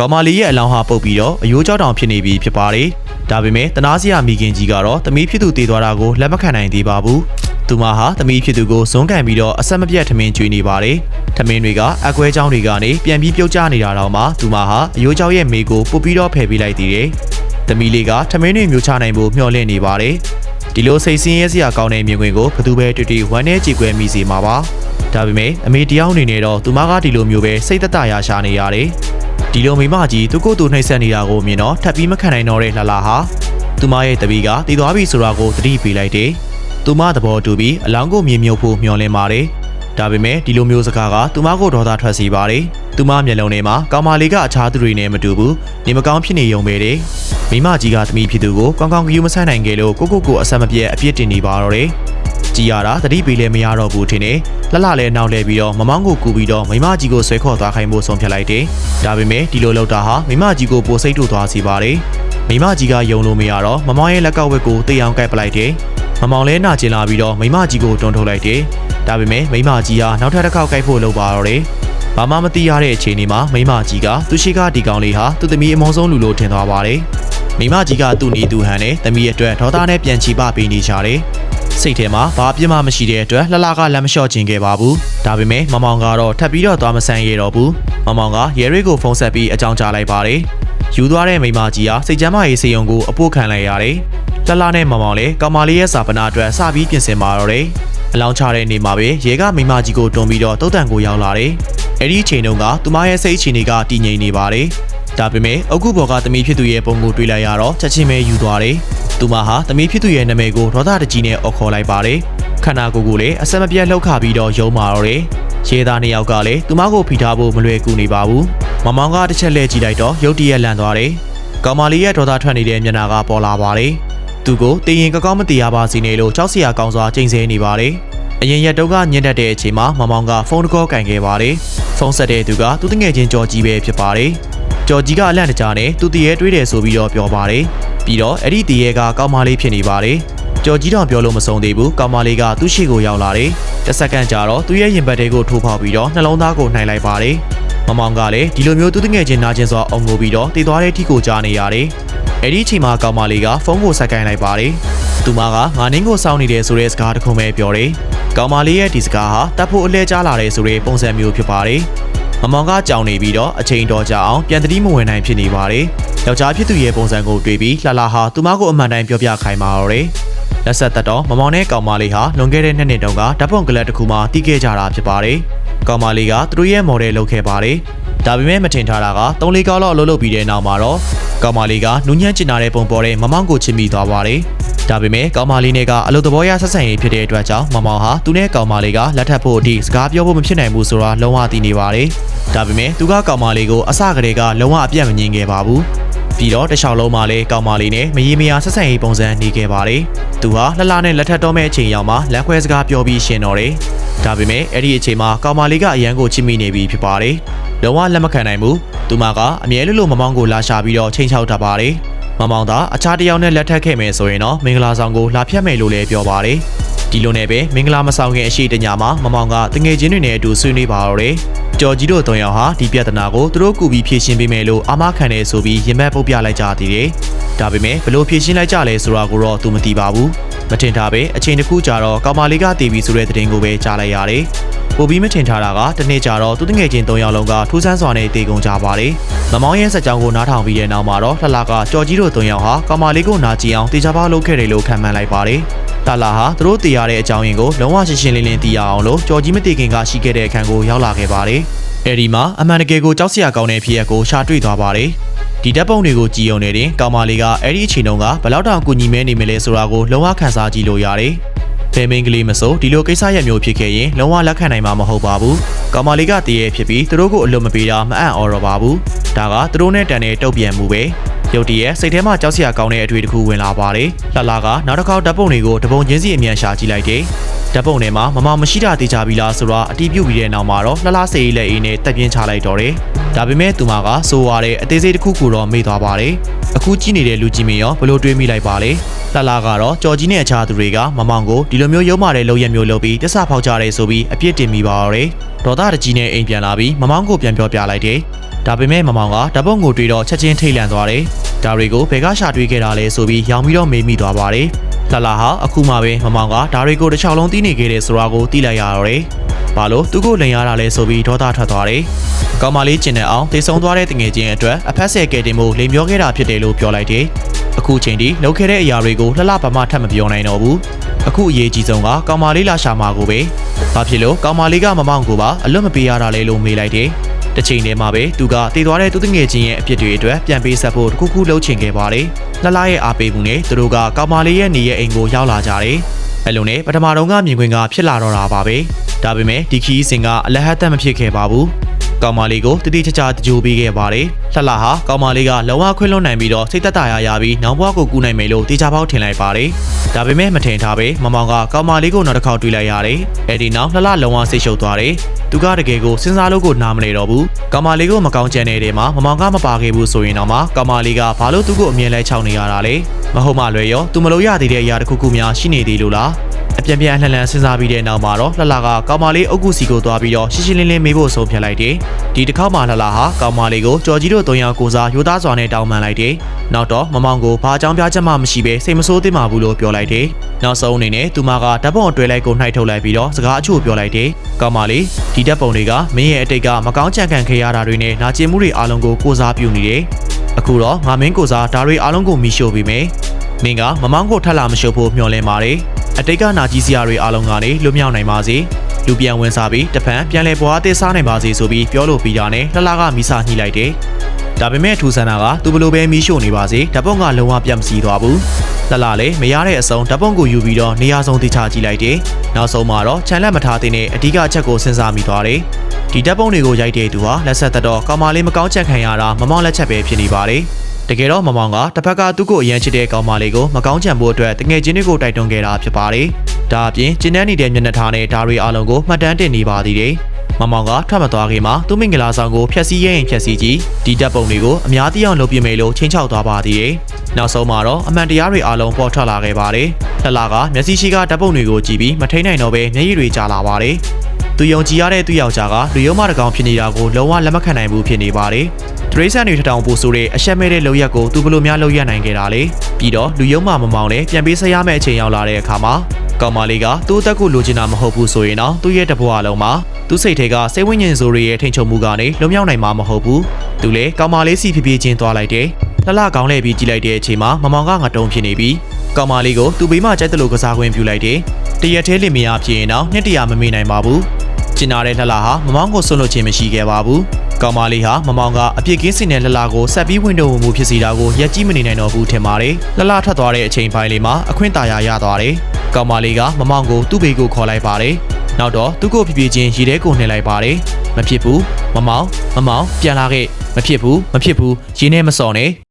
ကောင်မလေးရဲ့အလောင်းဟာပုတ်ပြီးတော့အယိုးကြောက်တောင်ဖြစ်နေပြီဖြစ်ပါတယ်။ဒါပေမဲ့တနာစရာမိခင်ကြီးကတော့သမီးဖြစ်သူတည်သွားတာကိုလက်မခံနိုင်သေးပါဘူး။သူမဟာသမီးဖြစ်သူကိုဇွန်းကန်ပြီးတော့အဆက်မပြတ်ထမင်းကျွေးနေပါတယ်။ထမင်းတွေကအကွဲချောင်းတွေကနေပြန်ပြီးပြုတ်ကျနေတာတော့မှသူမဟာအယိုးကြောက်ရဲ့မိကိုပုတ်ပြီးတော့ဖယ်ပေးလိုက်သေးတယ်။သမီးလေးကထမင်းတွေမျိုးချနိုင်ဖို့မျှော်လင့်နေပါတယ်။ဒီလိုစိတ်ဆင်းရဲစရာကောင်းတဲ့မြင်ကွင်းကိုဘသူပဲတွေ့တွေ့ဝမ်းနဲ့ကြေကွဲမိစေမှာပါ။ဒါပေမဲ့အမေတယောက်အနေနဲ့တော့သူမကဒီလိုမျိုးပဲစိတ်သက်သာရရှာနေရတယ်။ ဒီလိုမိမကြီးသူကိုယ်သူနှိပ်စက်နေတာကိုမြင်တော့ထပ်ပြီးမခံနိုင်တော့တဲ့လှလှဟာသူမရဲ့တပီးကတည်သွားပြီဆိုတာကိုသတိပေးလိုက်တယ်။သူမသဘောတူပြီးအလောင်းကိုမြင်မြုပ်ဖို့မျှော်လင့်ပါတယ်။ဒါပေမဲ့ဒီလိုမျိုးစကားကသူမကိုဒေါသထွက်စေပါတယ်။သူမမျက်လုံးထဲမှာကောင်မလေးကအခြားသူတွေနဲ့မတူဘူး။နေမကောင်းဖြစ်နေုံပဲတဲ့။မိမကြီးကသမီးဖြစ်သူကိုကောင်းကောင်းဂရုမဆိုင်နိုင်ခဲ့လို့ကိုကိုကိုအဆက်မပြတ်အပြစ်တင်နေပါတော့တယ်။ ကြည်ရတာတတိပေးလည်းမရတော့ဘူးထင်တယ်။လှလှလည်းနောက်လဲပြီးတော့မမောင်းကိုကူပြီးတော့မိမကြီးကိုဆွဲခေါ်သွားခိုင်းဖို့ဆုံးဖြတ်လိုက်တယ်။ဒါပေမဲ့ဒီလိုလုပ်တာဟာမိမကြီးကိုပိုစိတ်ထုတ်သွားစေပါတယ်။မိမကြီးကယုံလို့မရတော့မမောင်းရဲ့လက်ကောက်ဝက်ကိုတေးအောင်ကိုက်ပလိုက်တယ်။မမောင်းလဲနာကျင်လာပြီးတော့မိမကြီးကိုတွန်းထုတ်လိုက်တယ်။ဒါပေမဲ့မိမကြီးဟာနောက်ထပ်တစ်ခေါက်ကိုက်ဖို့လုပ်ပါတော့တယ်။ဘာမှမသိရတဲ့အချိန်လေးမှာမိမကြီးကသူရှိကဒီကောင်လေးဟာသူ့သမီးအမောဆုံးလူလို့ထင်သွားပါတယ်။မိမကြီးကသူ့နီသူဟန်နဲ့သမီးရဲ့အတွက်ဒေါသနဲ့ပြန်ချီပပေးနေကြတယ်။ စိတ်ထဲမှာဘာပြစ်မှမရှိတဲ့အတွက်လှလှကလက်မလျှော့ခြင်းခဲ့ပါဘူး။ဒါပေမဲ့မမောင်ကတော့ထပ်ပြီးတော့သွားမဆန်းရတော့ဘူး။မမောင်ကရဲရိကိုဖုန်းဆက်ပြီးအကြောင်းကြားလိုက်ပါတယ်။ယူသွားတဲ့မိမကြီးဟာစိတ်ကြမ်းမာရေးစေယုံကိုအပို့ခံလိုက်ရတယ်။လှလှနဲ့မမောင်လည်းကောင်မလေးရဲ့စာပနာအတွက်စပြီးပြင်ဆင်ပါတော့တယ်။အလောင်းချတဲ့နေ့မှာပဲရဲကမိမကြီးကိုတွန်းပြီးတော့တုတ်တန်ကိုရောက်လာတယ်။အဲ့ဒီအချိန်တုန်းကသူမရဲ့စိတ်အခြေအနေကတည်ငြိမ်နေပါတယ်။ဒါပေမဲ့အကုဘော်ကသမီးဖြစ်သူရဲ့ပုံကိုတွေ့လိုက်ရတော့ချက်ချင်းပဲယူသွားတယ်။ သူမဟာသမီးဖြစ်သူရဲ့နာမည်ကိုဒေါသတကြီးနဲ့အော်ခေါ်လိုက်ပါတယ်။ခန္ဓာကိုယ်ကိုလည်းအဆက်မပြတ်လှုပ်ခါပြီးတော့ယုံမာတော့တယ်။ရဲသားနှစ်ယောက်ကလည်းသူမကိုဖိထားဖို့မလွယ်ကူနေပါဘူး။မမောင်ကတစ်ချက်လှည့်ကြည့်လိုက်တော့ရုတ်တရက်လန့်သွားတယ်။ကောင်မလေးရဲ့ဒေါသထွက်နေတဲ့မျက်နှာကပေါ်လာပါတယ်။သူကိုတင်ရင်ကောင်းကောင်းမတရားပါစီနေလို့ကြောက်စရာကောင်းစွာချိန်ဆနေပါတယ်။အရင်ရက်တုန်းကညင်တက်တဲ့အချိန်မှာမမောင်ကဖုန်းတကောကင်ခဲ့ပါတယ်။ဖုန်းဆက်တဲ့သူကသူတငယ်ချင်းကြော်ကြီးပဲဖြစ်ပါတယ်။ ကြော်ကြီးကအလန့်တကြားနဲ့သူတရေတွေးတယ်ဆိုပြီးတော့ပြောပါတယ်။ပြီးတော့အဲ့ဒီတရေကကောင်းမလေးဖြစ်နေပါတယ်။ကြော်ကြီးတော့ပြောလို့မဆုံးသေးဘူး။ကောင်းမလေးကသူ့ရှိကိုရောက်လာတယ်။တစ်စက္ကန့်ကြာတော့သူ့ရဲ့ရင်ဘတ်တွေကိုထိုးဖောက်ပြီးတော့နှလုံးသားကိုနှိုင်လိုက်ပါတယ်။မမောင်ကလည်းဒီလိုမျိုးသူတငယ်ချင်းနာကျင်စွာအောင်ငိုပြီးတော့တည်သွားတဲ့ထိကိုကြားနေရတယ်။အဲ့ဒီအချိန်မှာကောင်းမလေးကဖုန်းကိုဆက်ကင်လိုက်ပါတယ်။သူမကငါနင်းကိုစောင်းနေတယ်ဆိုတဲ့စကားတစ်ခုပဲပြောတယ်။ကောင်မလေးရဲ့ဒီစကားဟာတပ်ဖို့အလဲကြားလာတယ်ဆိုတဲ့ပုံစံမျိုးဖြစ်ပါတယ်။ မမောင်ကကြောင်နေပြီးတော့အချိန်တော်ကြာအောင်ပြန်တတိမဝင်နိုင်ဖြစ်နေပါတယ်။ယောက်ျားဖြစ်သူရဲ့ပုံစံကိုတွေ့ပြီးလှလှဟာသူမကိုအမှန်တိုင်းပြောပြခိုင်းပါတော့တယ်။လက်ဆက်သက်တော့မမောင်နဲ့ကောင်မလေးဟာလွန်ခဲ့တဲ့နှစ်နှစ်တုန်းကဓာတ်ပုံကလပ်တစ်ခုမှတီးခဲ့ကြတာဖြစ်ပါတယ်။ကောင်မလေးကသူတို့ရဲ့မော်ဒယ်လုပ်ခဲ့ပါတယ်။ဒါပေမဲ့မထင်ထားတာက၃လေးကောက်လောက်အလုပ်လုပ်ပြီးတဲ့နောက်မှာတော့ကောင်မလေးကနူးညံ့ကျင်နာတဲ့ပုံပေါ်တဲ့မမောင်ကိုချစ်မိသွားပါတယ်။ ဒါပေမဲ့ကောင်မလေးနဲ့ကအလုပ်သဘောရဆက်ဆံရေးဖြစ်တဲ့အတွက်ကြောင့်မမောင်ဟာသူနဲ့ကောင်မလေးကလက်ထပ်ဖို့အထိစကားပြောဖို့မဖြစ်နိုင်ဘူးဆိုတာလုံးဝသိနေပါတယ်။ဒါပေမဲ့သူကကောင်မလေးကိုအစကတည်းကလုံးဝအပြတ်မငြင်းခဲ့ပါဘူး။ပြီးတော့တစ်လျှောက်လုံးမှာလည်းကောင်မလေးနဲ့မရေမရာဆက်ဆံရေးပုံစံနေခဲ့ပါတယ်။သူဟာလှလှနဲ့လက်ထပ်တော့မဲ့အချိန်ရောက်မှလက်ခွဲစကားပြောပြီးရှင်တော့တယ်။ဒါပေမဲ့အဲ့ဒီအချိန်မှာကောင်မလေးကအရန်ကိုချစ်မိနေပြီဖြစ်ပါတယ်။လုံးဝလက်မခံနိုင်ဘူး။သူမကအမြဲလိုလိုမမောင်ကိုလာရှာပြီးတော့ချိန်ချောက်တတ်ပါတယ်။ မမောင်သာအခြားတစ်ယောက်နဲ့လက်ထပ်ခဲ့မယ်ဆိုရင်တော့မင်္ဂလာဆောင်ကိုလာဖြတ်မယ်လို့လည်းပြောပါတယ်။ဒီလိုနဲ့ပဲမင်္ဂလာမဆောင်ခင်အရှိတညမှာမမောင်ကတငယ်ချင်းတွေနဲ့အတူဆွေးနွေးပါတော့တယ်။ကြော်ကြီးတို့၃ယောက်ဟာဒီပြဿနာကိုသူတို့ကူပြီးဖြေရှင်းပေးမယ်လို့အာမခံတယ်ဆိုပြီးရင်ဘတ်ပုတ်ပြလိုက်ကြသေးတယ်။ဒါပေမဲ့ဘလို့ဖြေရှင်းလိုက်ကြလဲဆိုတာကိုတော့သူမသိပါဘူး။မထင်ထားပဲအချိန်တစ်ခုကြာတော့ကောင်မလေးကတည်ပြီးဆိုတဲ့သတင်းကိုပဲကြားလိုက်ရတယ်။ ပိုပြီးမထင်ထားတာကတနေ့ကြာတော့သူတငယ်ချင်း၃ယောက်လုံးကထူးဆန်းစွာနဲ့တေကုန်ကြပါတယ်။မမောင်ရဲ့စက်ကြောင်းကိုနားထောင်ပြီးတဲ့နောက်မှာတော့လှလှကကြော်ကြီးတို့၃ယောက်ဟာကောင်မလေးကိုနာကျင်အောင်တေချာပါလုပ်ခဲ့တယ်လို့ခံမှန်းလိုက်ပါတယ်။လှလှဟာသူတို့တေရတဲ့အကြောင်းရင်းကိုလုံးဝရှင်းရှင်းလင်းလင်းသိရအောင်လို့ကြော်ကြီးမတေခင်ကရှိခဲ့တဲ့အခန်းကိုရောက်လာခဲ့ပါတယ်။အဲဒီမှာအမှန်တကယ်ကိုကြောက်စရာကောင်းတဲ့ဖြစ်ရပ်ကိုရှာတွေ့သွားပါတယ်။ဒီဓာတ်ပုံတွေကိုကြည့်ုံနေတင်ကောင်မလေးကအဲ့ဒီအချိန်တုန်းကဘယ်လောက်တောင်ကူညီမဲနေမလဲဆိုတာကိုလုံးဝခန်းစားကြည့်လို့ရတယ်။ ဘယ်မင်းကလေးမစိုးဒီလိုကိစ္စရက်မျိုးဖြစ်ခဲ့ရင်လုံးဝလက်ခံနိုင်မှာမဟုတ်ပါဘူး။ကောင်မလေးကတည်ရဖြစ်ပြီးသူတို့ကိုအလွတ်မပေးတာမအံ့ဩတော့ပါဘူး။ဒါကသူတို့နဲ့တန်တဲ့တုတ်ပြန်မှုပဲ။ ရုတ်တရက်စိတ်ထဲမှာကြောက်စရာကောင်းတဲ့အတွေ့အတစ်ခုဝင်လာပါတယ်။လှလှကနောက်တစ်ခေါက်ဓာတ်ပုံတွေကိုတပုံချင်းစီအမြန်ရှာကြည့်လိုက်တယ်။ဓာတ်ပုံထဲမှာမမောင်မရှိတာတေချာပြီလားဆိုတော့အတီးပြုတ်ပြီးတဲ့နောက်မှာတော့လှလှစေးလက်အေးနဲ့တက်ပြင်းချလိုက်တော့တယ်။ဒါပေမဲ့သူမကစိုးရတဲ့အသေးစိတ်တစ်ခုကိုတော့မေ့သွားပါတယ်။အခုကြည့်နေတဲ့လူကြီးမင်းရောဘလို့တွေးမိလိုက်ပါလဲ။လှလှကတော့ကြော်ကြီးနဲ့အခြားသူတွေကမမောင်ကိုဒီလိုမျိုးရုံမာတဲ့လုံရက်မျိုးလုပ်ပြီးတစ္ဆဖောက်ကြရဲဆိုပြီးအပြစ်တင်မိပါတော့တယ်။ဒေါသတကြီးနဲ့အိမ်ပြန်လာပြီးမမောင်ကိုပြန်ပြောပြလိုက်တယ်။ဒါပေမဲ့မမောင်ကဓာတ်ပုံကိုတွေ့တော့ချက်ချင်းထိတ်လန့်သွားတယ်။ ဒါတွေကိုဘယ်ကရှာတွေ့ခဲ့တာလဲဆိုပြီးရောင်ပြီးတော့မေးမိသွားပါတယ်။လှလှဟာအခုမှပဲမမောင်ကဒါတွေကိုတစ်ချောင်းလုံးသိနေခဲ့တဲ့ဆိုတာကိုသိလိုက်ရတော့တယ်။ဘာလို့သူ့ကိုလိန်ရတာလဲဆိုပြီးဒေါသထွက်သွားတယ်။ကောင်မလေးကျင်တဲ့အောင်တေဆုံသွားတဲ့တငယ်ချင်းအတွက်အဖက်ဆယ်ကဲတင်မှုလိန်ပြောခဲ့တာဖြစ်တယ်လို့ပြောလိုက်တယ်။အခုချိန်ထိလုပ်ခဲ့တဲ့အရာတွေကိုလှလှပမထပ်မပြောနိုင်တော့ဘူး။အခုအရေးကြီးဆုံးကကောင်မလေးလာရှာမှာကိုပဲ။ဘာဖြစ်လို့ကောင်မလေးကမမောင်ကိုပါအလွတ်မပေးရတာလဲလို့မေးလိုက်တယ်။ တစ်ချိန်တည်းမှာပဲသူကတည်သွားတဲ့သူတငယ်ချင်းရဲ့အပြစ်တွေအတွက်ပြန်ပေးဆက်ဖို့တခုခုလှုပ်ချင်ခဲ့ပါတယ်။လှလှရဲ့အားပေးမှုနဲ့သူတို့ကကောင်မလေးရဲ့နေရဲ့အိမ်ကိုရောက်လာကြတယ်။အဲလိုနဲ့ပထမတော့ကမြင်ကွင်းကဖြစ်လာတော့တာပါပဲ။ဒါပေမဲ့ဒီခီးစင်ကအလဟတ်တက်မဖြစ်ခဲ့ပါဘူး။ ကောင်မလေးကိုတတိချာချာကြိုးပေးခဲ့ပါတယ်။လှလှဟာကောင်မလေးကလုံဝခွင့်လွှတ်နိုင်ပြီးတော့စိတ်သက်သာရရပြီးနောင်ဘွားကိုကူနိုင်မယ်လို့တေချာပေါက်ထင်လိုက်ပါတယ်။ဒါပေမဲ့မထင်ထားပဲမမောင်ကကောင်မလေးကိုနောက်တစ်ခေါက်တွေ့လိုက်ရတယ်။အဲဒီနောက်လှလှလုံဝစိတ်ရှုပ်သွားတယ်။သူကတကယ်ကိုစဉ်းစားလို့ကိုနားမလဲတော့ဘူး။ကောင်မလေးကိုမကောင်းကြံနေတဲ့မှာမမောင်ကမပါခဲ့ဘူးဆိုရင်တော့မှကောင်မလေးကဘာလို့သူ့ကိုအမြဲလဲချောင်းနေရတာလဲ။မဟုတ်မှလွယ်ရောသူမလို့ရသေးတဲ့အရာတစ်ခုခုများရှိနေသေးလို့လား။ အပြန်ပြန်လှန်လှန်စဉ်းစားပြီးတဲ့နောက်မှာတော့လှလှကကောင်မလေးအုတ်ကုစီကိုသွားပြီးတော့ရှင်းရှင်းလင်းလင်းမေးဖို့ဆုံးဖြတ်လိုက်တယ်။ဒီတစ်ခေါက်မှာလှလှဟာကောင်မလေးကိုကြော်ကြီးတို့၃ယောက်ကိုစားရိုးသားစွာနဲ့တောင်းပန်လိုက်တယ်။နောက်တော့မမောင်ကိုဘာအကြောင်းပြချက်မှမရှိဘဲစိတ်မဆိုးသင့်ပါဘူးလို့ပြောလိုက်တယ်။နောက်ဆုံးအနေနဲ့သူမကဓာတ်ပုံအတွဲလိုက်ကိုနှိုက်ထုတ်လိုက်ပြီးတော့စကားအချို့ပြောလိုက်တယ်။ကောင်မလေးဒီဓာတ်ပုံတွေကမင်းရဲ့အတိတ်ကမကောင်းကြံခံခဲ့ရတာတွေနဲ့နာကျင်မှုတွေအားလုံးကိုကိုစားပြုနေတယ်။အခုတော့ငါမင်းကိုစားဒါတွေအားလုံးကိုမီရှို့ပြီးမယ်။မင်းကမမောင်ကိုထပ်လာမရှုပ်ဖို့မျှော်လင့်ပါတယ်။ အတိတ်ကနာကြီးစရာတွေအားလုံးကနေလွတ်မြောက်နိုင်ပါစေ။လူပြန်ဝင်စားပြီးတပံပြန်လဲပွားသေးစားနိုင်ပါစေဆိုပြီးပြောလို့ပြီးတာနဲ့လှလှကမိစာညှိလိုက်တယ်။ဒါပေမဲ့ထူဆန္ဒကသူဘလို့ပဲမီးရှို့နေပါစေဓာတ်ပုံကလုံးဝပြတ်မစီသွားဘူး။လှလှလည်းမရတဲ့အစုံဓာတ်ပုံကိုယူပြီးတော့နေရာဆုံးတိချကြည့်လိုက်တယ်။နောက်ဆုံးမှာတော့ခြံလက်မထားတဲ့အဓိကအချက်ကိုစဉ်းစားမိသွားတယ်။ဒီဓာတ်ပုံတွေကိုရိုက်တဲ့သူဟာလက်ဆက်သက်တော့ကောင်မလေးမကောင်းချက်ခံရတာမမောင်လက်ချက်ပဲဖြစ်နေပါတယ်။ တကယ်တော့မမောင်ကတစ်ဖက်ကသူ့ကိုအရန်ချစ်တဲ့ကောင်မလေးကိုမကောင်းချံဖို့အတွက်တငယ်ချင်းတွေကိုတိုက်တွန်းခဲ့တာဖြစ်ပါတယ်။ဒါအပြင်ကျင်းနှန်းနေတဲ့မျက်နှာထားနဲ့ဓာတ်တွေအလုံးကိုမှတ်တမ်းတင်နေပါသေးတယ်။မမောင်ကထွက်မသွားခင်မှာသူ့မင်္ဂလာဆောင်ကိုဖျက်ဆီးရရင်ဖျက်ဆီးကြည့်ဒီတပ်ပုံတွေကိုအများသိအောင်လုပ်ပြမယ်လို့ချင်းချောက်သွားပါသေးတယ်။နောက်ဆုံးမှာတော့အမှန်တရားတွေအလုံးပေါ်ထွက်လာခဲ့ပါတယ်။လှလာကမျက်စိရှိကတပ်ပုံတွေကိုကြည့်ပြီးမထိန်နိုင်တော့ပဲမျက်ရည်တွေကျလာပါတယ်။ သူယုံကြည်ရတဲ့သူယောက်ျားကလူယုံမတကောင်ဖြစ်နေတာကိုလုံးဝလက်မခံနိုင်ဘူးဖြစ်နေပါတယ်။တရိษံတွေထထောင်ပို့ဆိုတဲ့အရှက်မဲ့တဲ့လောက်ရက်ကိုသူဘလို့များလောက်ရနိုင်ခဲ့တာလေ။ပြီးတော့လူယုံမမမောင်လည်းပြန်ပေးဆက်ရမယ့်အချိန်ရောက်လာတဲ့အခါမှာကောင်မလေးကသူ့အသက်ကိုလိုချင်တာမဟုတ်ဘူးဆိုရင်တော့သူ့ရဲ့တဘွားလုံးမှာသူ့စိတ်ထဲကစိတ်ဝိညာဉ်ဆိုးတွေရဲ့ထိန်ချုံမှုကနေလွတ်မြောက်နိုင်မှာမဟုတ်ဘူး။သူလည်းကောင်မလေးစီဖြည်းဖြည်းချင်းသွားလိုက်တယ်။လှလှကောင်းလဲပြီးကြည့်လိုက်တဲ့အချိန်မှာမမောင်ကငတုံးဖြစ်နေပြီးကောင်မလေးကိုသူ့ဘေးမှာကြိုက်တယ်လို့ကစားခွင့်ပြုလိုက်တယ်။တရက်သေးလင်မယားဖြစ်ရင်တော့နှစ်တရာမမေ့နိုင်ပါဘူး။ ကျင်နာတဲ့လှလှဟာမမောင်ကိုဆွလွတ်ခြင်းမရှိခဲ့ပါဘူး။ကောင်မလေးဟာမမောင်ကအပြစ်ကင်းစင်တဲ့လှလှကိုဆက်ပြီးဝင်တော့မှုဖြစ်စီတာကိုရက်ကြီးမနေနိုင်တော့ဘူးထင်ပါတယ်။လှလှထွက်သွားတဲ့အချိန်ပိုင်းလေးမှာအခွင့်တာယာရသွားတယ်။ကောင်မလေးကမမောင်ကိုသူ့ဘေးကိုခေါ်လိုက်ပါတယ်။နောက်တော့သူ့ကိုဖြည်းဖြည်းချင်းရေထဲကိုနှိပ်လိုက်ပါတယ်။မဖြစ်ဘူးမမောင်မမောင်ပြန်လာခဲ့မဖြစ်ဘူးမဖြစ်ဘူးရေနဲ့မစော်နဲ့